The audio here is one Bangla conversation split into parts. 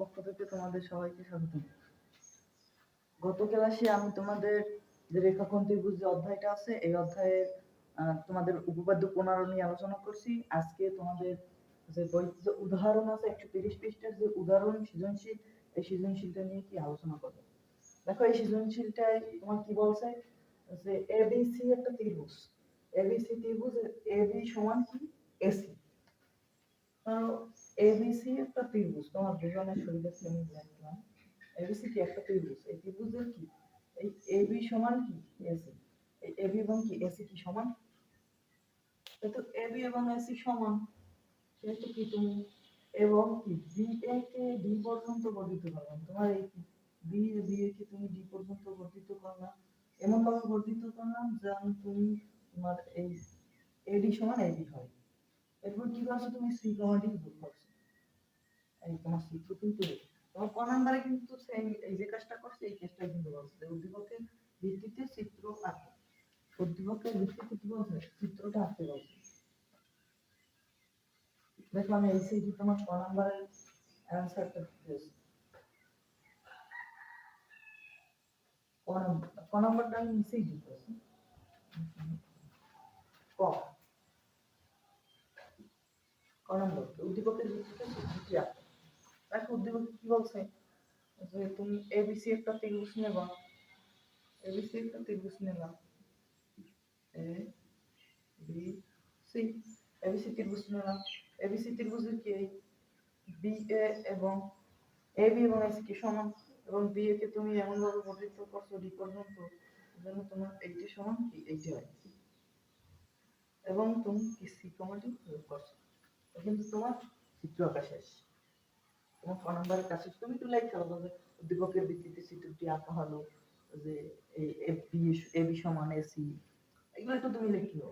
পক্ষ থেকে তোমাদের সবাইকে গত আমি তোমাদের যে ত্রিভুজ যে অধ্যায়টা আছে, এই অধ্যায়ের তোমাদের উপপাদ্য নিয়ে আলোচনা করছি। আজকে তোমাদের যে যে উদাহরণ আছে, একশো তিরিশ পৃষ্ঠার যে উদাহরণ সৃজনশীল, এই সৃজনশীলটা নিয়ে কি আলোচনা করব? দেখো, এই সৃজনশীলটায় তোমার কি বলছে? যে এবিসি একটা ত্রিভুজ। এবিসি ত্রিভুজ এবি সমান কি? এসি এবিসি একটা ত্রিভুজ, তোমার দুজনের সুবিধার্থে আমি লিখলাম এবিসি কি একটা ত্রিভুজ? এই ত্রিভুজের কি? এই এবি সমান কি? এসি এই এবি এবং কি? এসি কি সমান? তো এবি এবং এসি সমান। সেহেতু কি তুমি? এবং কি? বি এ কে ডি পর্যন্ত বর্ধিত করলাম তোমার এই বি বি এ কে তুমি ডি পর্যন্ত বর্ধিত করলাম এমন ভাবে বর্ধিত করলাম যেন তুমি তোমার এই এডি সমান এবি হয়। এরপর কি করছ? তুমি সি কমাডি যোগ করছ। তোমার চিত্র কিন্তু। তোমার ক নাম্বারে কিন্তু সেই এই যে কাজটা করছে, এই কাজটাই কিন্তু বলছে উদ্দীপকের ভিত্তিতে চিত্র আঁকো। উদ্দীপকের ভিত্তিতে কি বলছে? চিত্রটা আঁকতে বলছে। দেখো, আমি এই সেই তোমার ক নাম্বারের অ্যান্সারটা দিয়েছি ক নাম্বারটা আমি নিচেই দিতেছি ক। ক নম্বর, উদ্দীপকের ভিত্তিতে চিত্রটি আঁকো। দেখো উদ্দীপক কি বলছে? যে তুমি এবিসি একটা ত্রিভুজ নেবা। এবিসি একটা ত্রিভুজ নিলাম এ বি সি এবিসি ত্রিভুজ নিলাম এবিসি ত্রিভুজের কি এই? বি এ এবং এ বি এবং এসি কি সমান? এবং বি এ কে তুমি এমন ভাবে বর্ধিত করছ ডি পর্যন্ত যেন তোমার এইটি সমান কি? এইটি হয়। এবং তুমি কি সি কমাটি প্রয়োগ করছ? কিন্তু তোমার চিত্র আঁকা শেষ। তোমার ক নম্বরের কাছে তুমি তো করো যে উদ্দীপকের ভিত্তিতে চিত্রটি আঁকা হলো যে এই সমান এগুলো একটু তুমি লিখিও।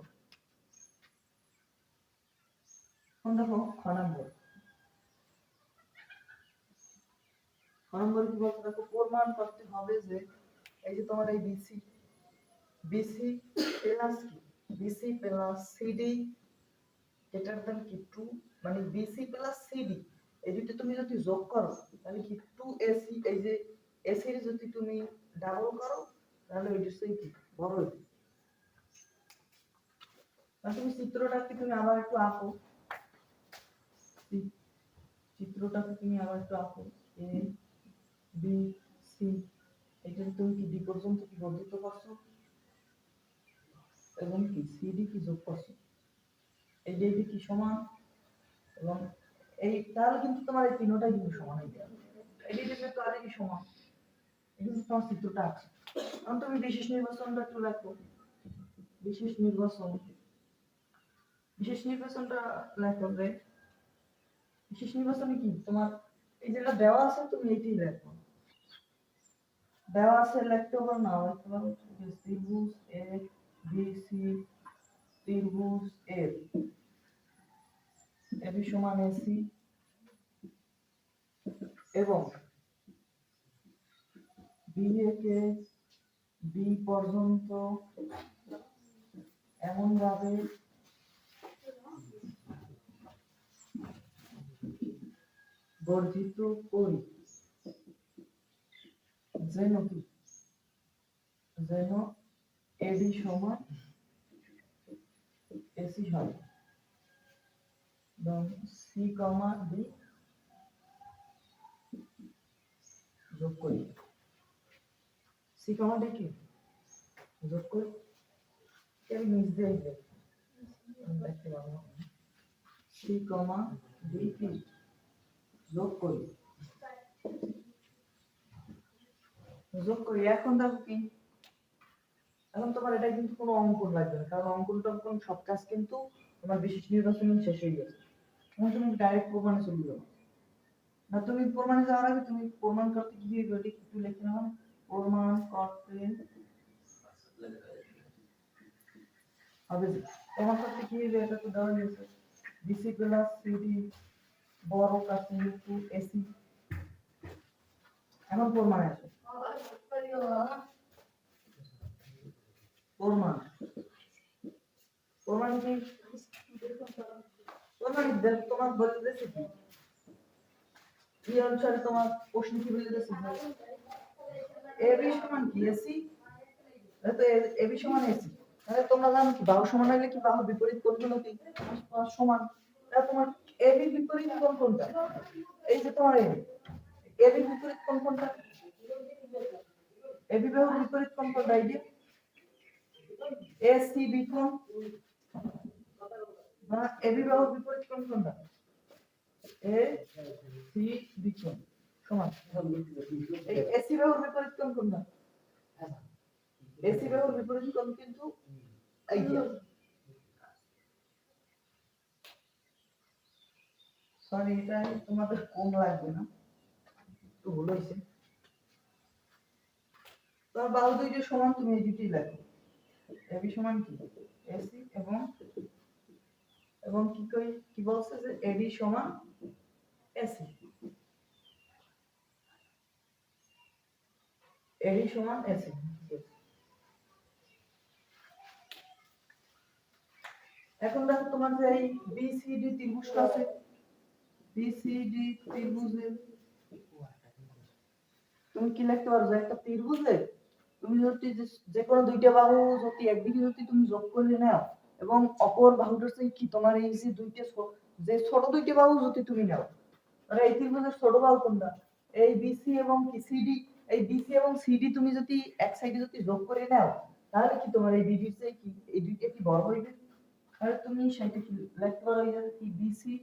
কি প্রমাণ করতে হবে যে এই যে তোমার এই বিসি বিসি প্লাস কি? বিসি প্লাস সিডি এটার দাম মানে বিসি প্লাস সিডি। এই দুটো তুমি যদি যোগ করো, তাহলে কি টু এসি এই যে এসি এর যদি তুমি ডাবল করো, তাহলে ওই সেই কি? বড় হইবে তুমি চিত্রটা কি তুমি আবার একটু আঁকো। চিত্রটাকে তুমি আবার একটু আঁকো। এ বি সি এটা তুমি কি ডি পর্যন্ত কি বর্ধিত করছ? এবং কি সিডি কি যোগ করছ? এই যে কি সমান? এবং এই তাহলে কিন্তু তোমার এই তিনটাই কিন্তু সমান হয়ে যাবে। এই যে কিন্তু আর সমান। কিন্তু তোমার চিত্রটা আছে। এখন তুমি বিশেষ নির্বাচনটা একটু লেখো বিশেষ নির্বাচন। বিশেষ নির্বাচনটা লেখো যে, বিশেষ নির্বাচনে কি? তোমার এই যেটা দেওয়া আছে তুমি এইটাই লেখো। দেওয়া আছে লিখতে পারো না, লিখতে পারো ত্রিভুজ এ বি সি ত্রিভুজ এর এবি সমান এসি এবং বি কে বি পর্যন্ত এমন ভাবে বর্ধিত করি যেন কি? যেন এবি সমান এসি হয়। ডি যোগ করি যোগ করি এখন দেখো কি এখন তোমার এটা কিন্তু কোনো অঙ্কন লাগবে না কারণ অঙ্কন টঙ্কন সব কাজ কিন্তু তোমার বিশেষ নির্বাচন শেষ হয়ে গেছে এখন তুমি ডাইরেক্ট প্রমাণে চলে যাও। না, তুমি প্রমাণে যাওয়ার আগে তুমি প্রমাণ করতে কি ওটা একটু লিখে নাও। প্রমাণ করতে। হবে প্রমাণ করতে কি এটা তো দেওয়া গেছে বিসি প্লাস সিডি বড় কাছে টু এসি এখন প্রমাণে আসো প্রমাণ। প্রমাণ কি? তোমার বলতেছে কি? এই অনুসারে তোমার প্রশ্ন কি বলে দিয়েছে? এ বি সমান কি? এসি তো এ বি সমান এসি তাহলে তোমরা জানো কি, বাহু সমান হলে কি বাহুর বিপরীত কোণগুলো কি? সমান। তাহলে তোমার এ বি বিপরীত কোণ কোনটা? এই যে তোমার এ বি। বিপরীত কোণ কোনটা? এ বি বাহুর বিপরীত কোণ কোনটা? এই যে। এ সি বি কোণ। বি বাহুর বিপরীত কোণ কোনটা এ, সি, বি কোণ সমান। এই এসি বাহুর বিপরীত কোণ কোনটা এসি বাহুর বিপরীত কোণ কিন্তু? এই সরি এটা তোমাদের কম লাগবে না? একটু ভুল হয়েছে। তোমার বাহু দুইটা সমান, তুমি এই দুটি লেখো। এবি সমান কি? এসি এবং এবং কি কই, কি বলছে যে এডি সমান এসি এডি সমান এসি এখন দেখো তোমার যে এই বিসিডি ত্রিভুজটা আছে। বিসিডি ত্রিভুজের তুমি কি লিখতে পারো যে একটা ত্রিভুজে তুমি যদি যে- যে কোনো দুইটা বাহু যদি একদিকে যদি তুমি যোগ করে নাও এবং অপর বাহুটার থেকে কি? তোমার এই যে দুইটা যে ছোট দুইটা বাহু যদি তুমি নাও, তাহলে এই ত্রিভুজের ছোট বাহু কোনটা? এই বিসি এবং সিডি এই বিসি এবং সিডি তুমি যদি এক সাইডে যদি যোগ করে নাও, তাহলে কি তোমার এই বিডির চেয়ে কি? এই দুইটা কি বড় হইবে? তাহলে তুমি সেটা কি লিখতে পারো? এই যে কি? বিসি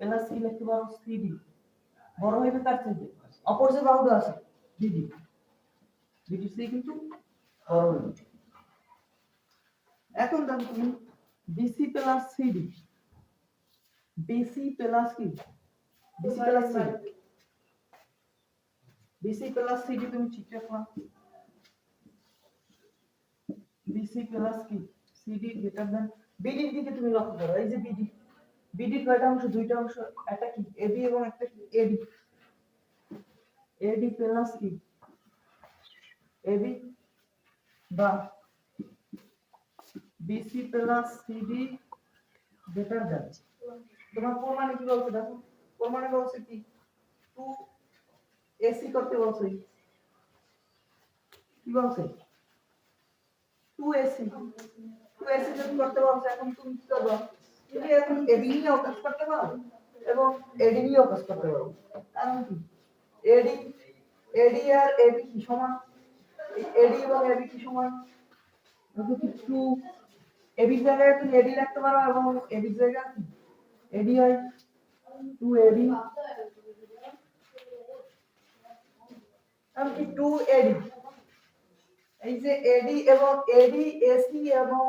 প্লাস সি লিখতে পারো? সিডি বড় হইবে কার থেকে অপর যে বাহুটা আছে বিডি বিডির চেয়ে কিন্তু বড় হইবে। এখন দেখো তুমি BC plus CD BC plus কি? BC plus CD BC plus CD তুমি ঠিক রাখো বিসি প্লাস কি? সিডি গ্রেটার দ্যান বিডির দিকে তুমি লক্ষ্য করো, এই যে বিডি বিডির কয়টা অংশ? দুইটা অংশ, একটা কি? এবি এবং একটা কি? এডি এডি প্লাস কি? এবি বা BC plus CD greater than তোমার প্রমাণে কি বলছে দেখো? প্রমাণে বলছে কি? টু এসি করতে বলছে। কি বলছে? টু এসি টু এসি যদি করতে বলছে, এখন তুমি কি করবে? তুমি এখন এডি নিয়েও কাজ করতে পারো এবং এডি নিয়েও কাজ করতে পারো। কারণ কি? এডি এডি আর এবি কি সমান? এডি এবং এবি কি সমান? টু এবির জায়গায় তুমি এডি লিখতে পারো এবং এবির জায়গায় এডি হয়? টু এডি এমনকি টু এডি এই যে এডি এবং এডি এসি এবং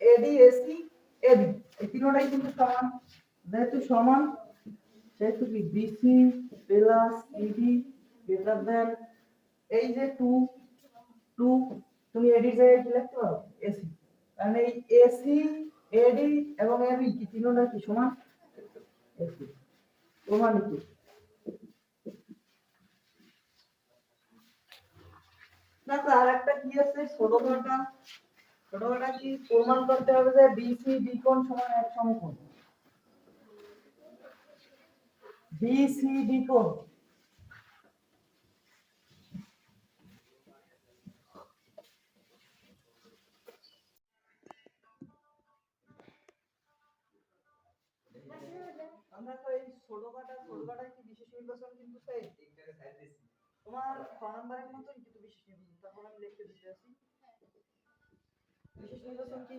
এডি এসি এবি এই তিনটাই কিন্তু সমান। যেহেতু সমান, সেহেতু কি? BC plus ED greater then এই যে টু টু তুমি এডি জায়গায় কি লিখতে পারো? এসি কারণ এই এসি এডি এবং এবি কি? তিনটা কি? সমান? এসি প্রমাণিত দেখো আর একটা কি আছে? ছোটখাটা ছোটখাটা কি? প্রমাণ করতে হবে যে বিসি ডি কোণ সমান এক সমকোণ। বিসি ডি কোণ। আমরা তো এই ছোটখাটা ছোটখাটায় কি বিশেষ নির্বাচন কিন্তু সেই তোমার ছ নম্বরের মতোই কিন্তু বিশেষ নির্বাচন। তারপর আমি লিখতে দিতে আছি বিশেষ নির্বাচন কি?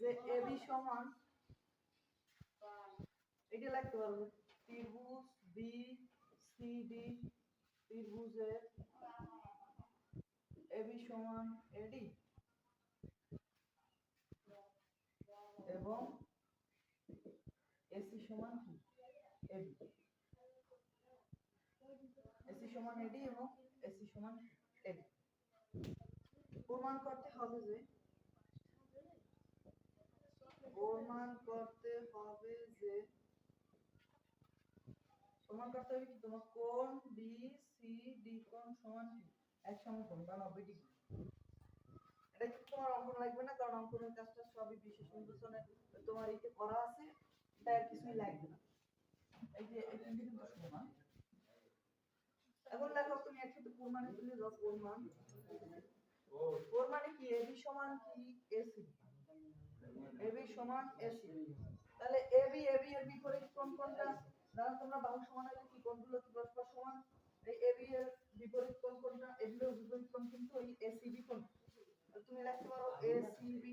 যে এবি সমান। এটা লিখতে পারব। ত্রিভুজ বি, সি, ডি, ত্রিভুজের এবি সমান এডি। এবং এসি সমান কি? এবি এসি সমান এডি এবং এসি সমান এবি প্রমাণ করতে হবে যে। প্রমাণ করতে হবে যে। প্রমাণ করতে হবে কি? তোমার কোন বি সি ডি কোণ সমান কি? এক সমকোণ বা নব্বই ডিগ্রি। এটা কিন্তু তোমার অঙ্কন লাগবে না কারণ অঙ্কনের কাজটা সবই বিশেষ নির্বাচনে তোমার ইতে করা আছে তাই আর কিছুই লাগবে না। এই যে এই তিনটে কিন্তু সমান। এখন দেখো তুমি একসাথে প্রমাণে তুলে দাও প্রমাণ প্রমাণে কি? এবি সমান কি? এসি এবি সমান এসি তাহলে এবি এবি এর বিপরীত কোণ কোনটা? ধরো তোমরা বাহু সমান হলে কি কোণগুলো কি পরস্পর সমান? এই এবি এর বিপরীত কোন কোনটা? এগুলোর বিপরীত কোণ কিন্তু এই এসিবি কোণ তো তুমি লিখতে পারো এসিবি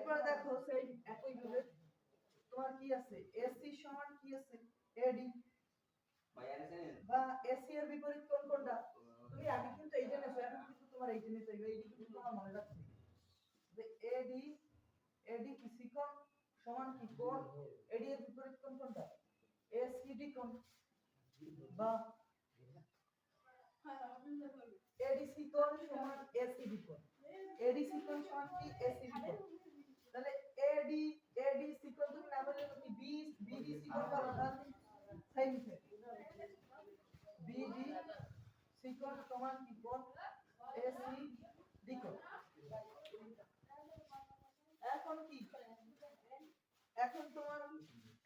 এরপরে দেখো সেই একই ভাবে। তোমার কি আছে? এসি সমান কি আছে? এডি বা এসি এর। বিপরীত কোন কোনটা? তুমি আগে কিন্তু এই জেনেছো এখন কিন্তু তোমার এই জেনে চাইবে এই কিন্তু তোমার মনে রাখতে যে এডি এডি কি সিকন সমান কি কোণ? এডি এর বিপরীত কোন কোনটা? এসিডি কোণ? বা এডি সিকন সমান এসিডি কোণ? এডি সিকন সমান কি? এসিডি কোণ? তাহলে এডি এডি সিকন তুমি না বললে তুমি বি বিডি সিকন বলো তাহলে সাইন থাকে বিডি সিকন সমান কি কোণ এসি এখন কি এখন তোমার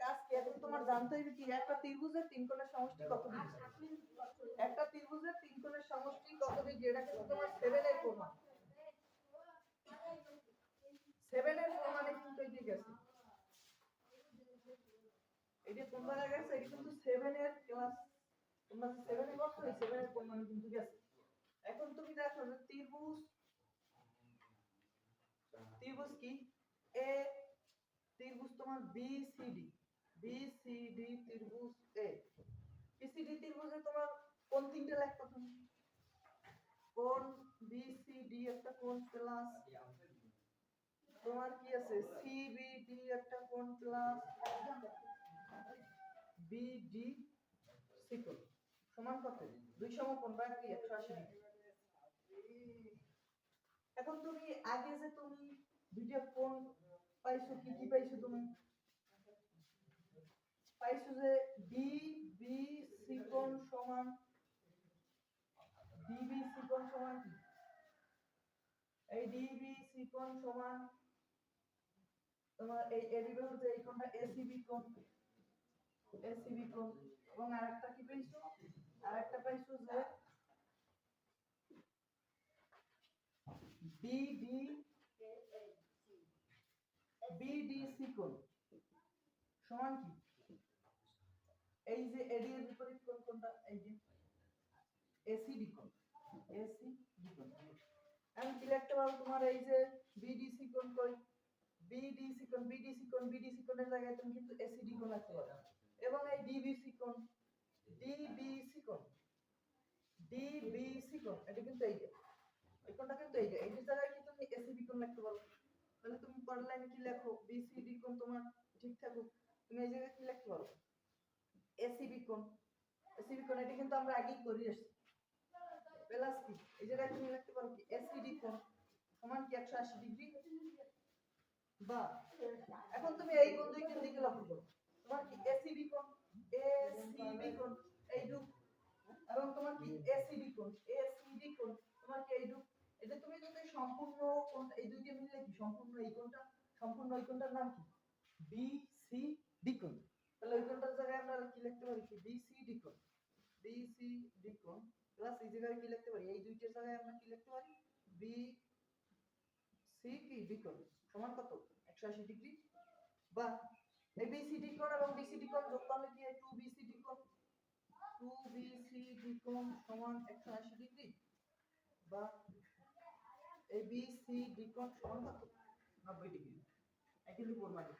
কাজ কি? এখন তোমার জানতে হবে কি? একটা ত্রিভুজের তিন কোণের সমষ্টি কত ডিগ্রি একটা ত্রিভুজের তিন কোণের সমষ্টি কত ডিগ্রি এটা কিন্তু তোমার সেভেন এর প্রমাণ সেভেন এর প্রমাণে কিন্তু এটি গেছে জায়গায় গেছে এটি কিন্তু সেভেন এর ক্লাস তোমরা সেভেন করছ সেভেন এর প্রমাণে কিন্তু গেছে এখন তুমি দেখো যে ত্রিভুজ ত্রিভুজ কি? এ ত্রিভুজ তোমার B C D B C D ত্রিভুজ এ বি সি ডি ত্রিভুজে তোমার কোন তিনটে লেখবা তুমি কোন বি সি ডি একটা কোন প্লাস তোমার কি আছে? সি বি ডি একটা কোন প্লাস বি ডি সি কোণ সমান কত? দুই সমকোণ বা কি একশো আশি এখন তুমি আগে যে তুমি দুইটা কোণ পাইছো, কি কি পাইছো তুমি? পাইছো যে ডি বি সি কোণ সমান, ডি বি সি সমান কি? এই ডি বি সি সমান তোমার এই এবি বাহুর যে এই কোণটা এসিবি কোণ। এসিবি কোণ এবং আরেকটা কি পাইছো? আরেকটা পাইছো যে বিডি বিডিসি কোণ সমান কি? এই যে এডি এর বিপরীত কোণ কোনটা? এই যে এসিডি কোণ এসিডি কোণ আমি কি পারব তোমার এই যে বিডিসি কোণ কই? বিডিসি কোণ বিডিসি কোণ বিডিসি কোণের জায়গায় তুমি কিন্তু এসিডি কোণ লিখতে পারো। এবং এই ডিবিসি কোণ ডিবিসি কোণ ডিবিসি কোণ, এটা কিন্তু এই যে, এই কোণটা কিন্তু এই যে, এই জায়গায় কি তুমি এসিবি কোণ লিখতে পারো? তাহলে তুমি পরের লাইনে কি লেখো? বিসিডি কোণ তোমার ঠিক থাকুক। তুমি এই জায়গায় কি লিখতে পারো? এসিবি কোণ এসিবি কোণ, এটা কিন্তু আমরা আগেই করে এসেছি প্লাস কি? এই জায়গায় তুমি লিখতে পারো কি? এসিডি কোণ, সমান কি একশো আশি ডিগ্রি? বা, এখন তুমি এই কোণ দুইটার দিকে লক্ষ্য করো। তোমার কি এসিবি কোণ এসিবি কোণ এইটুক এবং তোমার কি এসিডি কোণ এসিডি কোণ তোমার কি এইটুক এটা তুমি যদি সম্পূর্ণ কোণ এই দুইটা মিলে কি? সম্পূর্ণ এই কোণটা সম্পূর্ণ এই কোণটার নাম কি? বি সি ডি কোণ তাহলে ওই কোণটার জায়গায় আমরা কি লিখতে পারি কি? বি সি ডি কোণ বি সি ডি কোণ প্লাস এই জায়গায় কি লিখতে পারি? এই দুইটার জায়গায় আমরা কি লিখতে পারি? বি সি কি ডি কোণ সমান কত? একশো আশি ডিগ্রি। বা এই কোণ এবং বিসিডি কোণ যোগ করলে কি হয়? টু বিসিডি কোণ টু বিসিডি কোণ সমান একশো আশি ডিগ্রি বা এই কোণ সমান কত? নব্বই ডিগ্রি একই উপর মাটি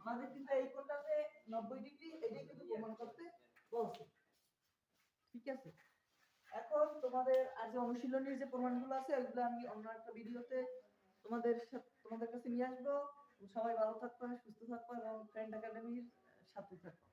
আমাদের কিন্তু এই কোণটাতে নব্বই ডিগ্রি এটাই কিন্তু প্রমাণ করতে বলছে। ঠিক আছে? এখন তোমাদের আজ অনুশীলনীর যে প্রমাণগুলো আছে ওইগুলো আমি অন্য একটা ভিডিওতে তোমাদের তোমাদের কাছে নিয়ে আসব। সবাই ভালো থাকবে সুস্থ থাকবে এবং ফ্রেন্ড একাডেমির সাথে থাকবে